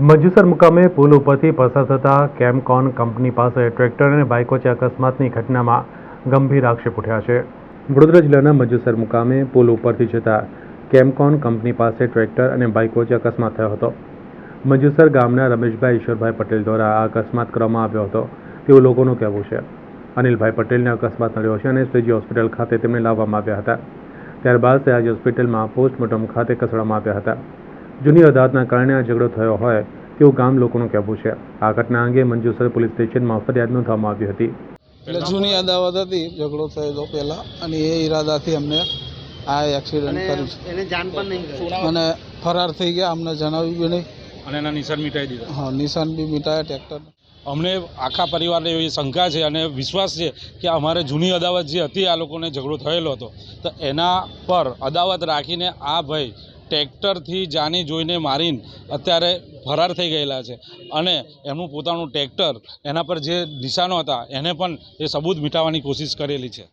મંજુસર મુકામે પુલ ઉપરથી પસાર થતા કેમકોન કંપની પાસે ટ્રેક્ટર અને બાઇક વચ્ચે અકસ્માતની ઘટનામાં ગંભીર આક્ષેપ ઉઠ્યા છે. વડોદરા જિલ્લાના મજુસર મુકામે પુલ ઉપરથી જતા કેમકોન કંપની પાસે ટ્રેક્ટર અને બાઇક વચ્ચે અકસ્માત થયો હતો. મજુસર ગામના રમેશભાઈ ઈશ્વરભાઈ પટેલ દ્વારા આ અકસ્માત કરવામાં આવ્યો હતો. તેવું લોકોનું કહેવું છે. અનિલભાઈ પટેલને અકસ્માત નડ્યો છે અને શ્રીજી હોસ્પિટલ ખાતે તેમને લાવવામાં આવ્યા હતા. ત્યારબાદ સયાજી હોસ્પિટલમાં પોસ્ટમોર્ટમ ખાતે ખસેડવામાં આવ્યા હતા. જૂની અદાવતના કારણે આ ઝઘડો થયો હોય તેવું ગામ લોકોનું કહેવું છે. આ ઘટના અંગે મંજુસર પોલીસ સ્ટેશનમાં ફરિયાદ નોંધવામાં આવી હતી. એટલે જૂની અદાવત હતી ઝઘડો થયેલો પહેલા અને એ ઈરાદાથી અમને આ એક્સિડન્ટ કર્યું છે. એને જાન પણ નહીં અને ફરાર થઈ ગયા અમને જણાવ્યું બી નહીં. અને એના નિશાન મિટાઈ દીધા. હા નિશાન બી મિટાયા ટ્રેક્ટર. અમને આખા પરિવારને એવી શંકા છે અને વિશ્વાસ છે કે અમારે જૂની અદાવત જે હતી આ લોકોને ઝઘડો થયેલો હતો. તો એના પર અદાવત રાખીને આ ભાઈ ટ્રેક્ટરથી જાની જોઈને મારીને અત્યારે ફરાર થઈ ગયેલા છે. અને એમનું પોતાનું ટ્રેક્ટર એના પર જે નિશાનો હતા, એને પણ એ સબૂત મિટાવવાની કોશિશ કરેલી છે.